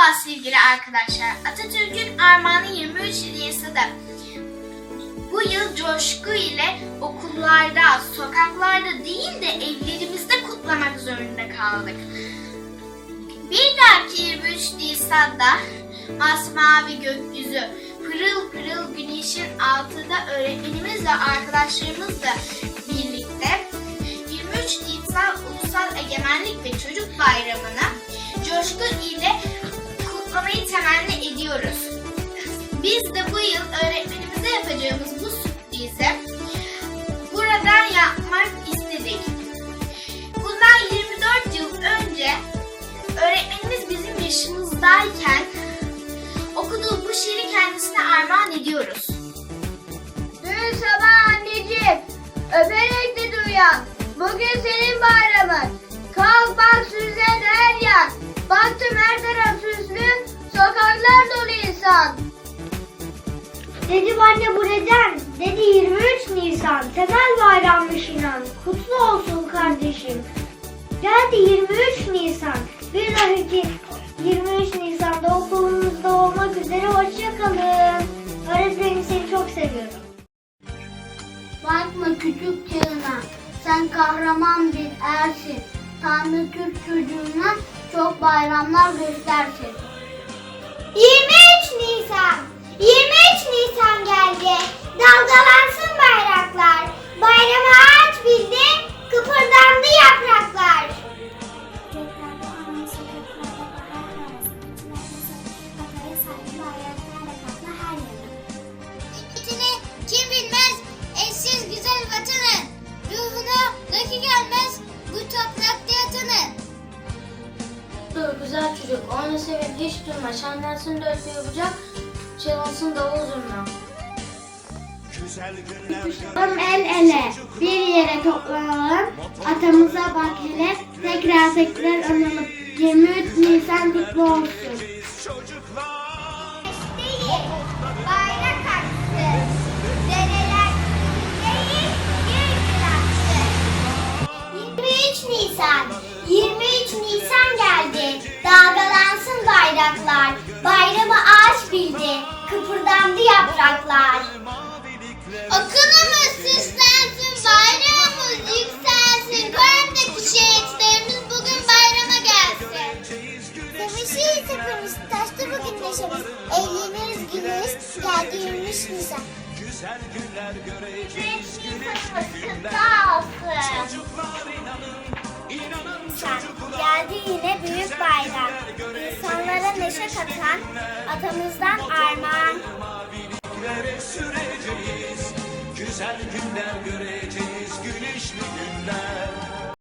Merhaba sevgili arkadaşlar. Atatürk'ün armağanı 23 Nisan'da bu yıl coşku ile okullarda, sokaklarda değil de evlerimizde kutlamak zorunda kaldık. Bir dahaki 23 Nisan'da masmavi gökyüzü, pırıl pırıl güneşin altında öğretmenimiz ve arkadaşlarımızla birlikte 23 Nisan Ulusal Egemenlik ve Çocuk Bayramı'nı coşku ile kutlamayı temenni ediyoruz. Biz de bu yıl öğretmenimize yapacağımız bu sürprizi buradan yapmak istedik. Bundan 24 yıl önce öğretmenimiz bizim yaşımızdayken okuduğu bu şiiri kendisine armağan ediyoruz. Dün sabah anneciğim öperek dedi uyan. Bugün senin bayramın. Kalk bak süslen her yan. Baktım her taraf süslü. Sokaklar dolu insan. Dedim anne bu neden? Dedi 23 Nisan. Temel bayrammış inan. Kutlu olsun kardeşim. Geldi 23 Nisan. Bir dahaki 23 Nisan'da okulumuzda olmak üzere hoşçakalın. Öğretmenim seni çok seviyorum. Bakma küçük çağına, sen kahraman bir ersin. Tanrı Türk çocuğuna çok bayramlar göstersin. 23 güzel çocuk, oyna sevin hiç durma. Şenlensin dört bir bucak, çalınsın davul zurna. Oğlum el ele, bir yere toplanalım. Atamıza bak hele, tekrar tekrar analım. 23 Nisan kutlu olsun. Bayraklar. Bayramı ağaç bildi, kıpırdandı yapraklar. Okulumuz süslensin, bayrağımız yükselsin. Kore'deki şehitlerimiz bugün bayrama gelsin. Sevinçliyiz hepimiz, taştı bugün neşemiz. Eğleniriz, güleriz, geldi 23 Nisan. Güzel günler göreceğiz. Katan atamızdan armağan. Süreceğiz. Güzel günler göreceğiz. Güneşli günler.